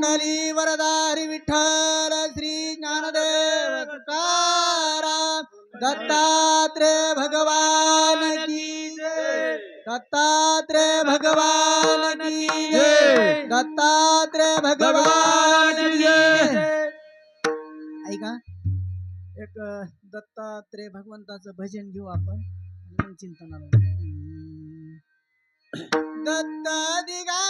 कुंडली वरदारी विठ्ठल श्री ज्ञानदेव तुकाराम दत्तात्रेय भगवान की जय. दत्तात्रेय भगवान की जय. भगवान की जय. ऐका एक दत्तात्रे दत्तात्रेय भगवंताचं भजन घेऊ आपण. आणि मग चिंतनाला. दत्ता दिगा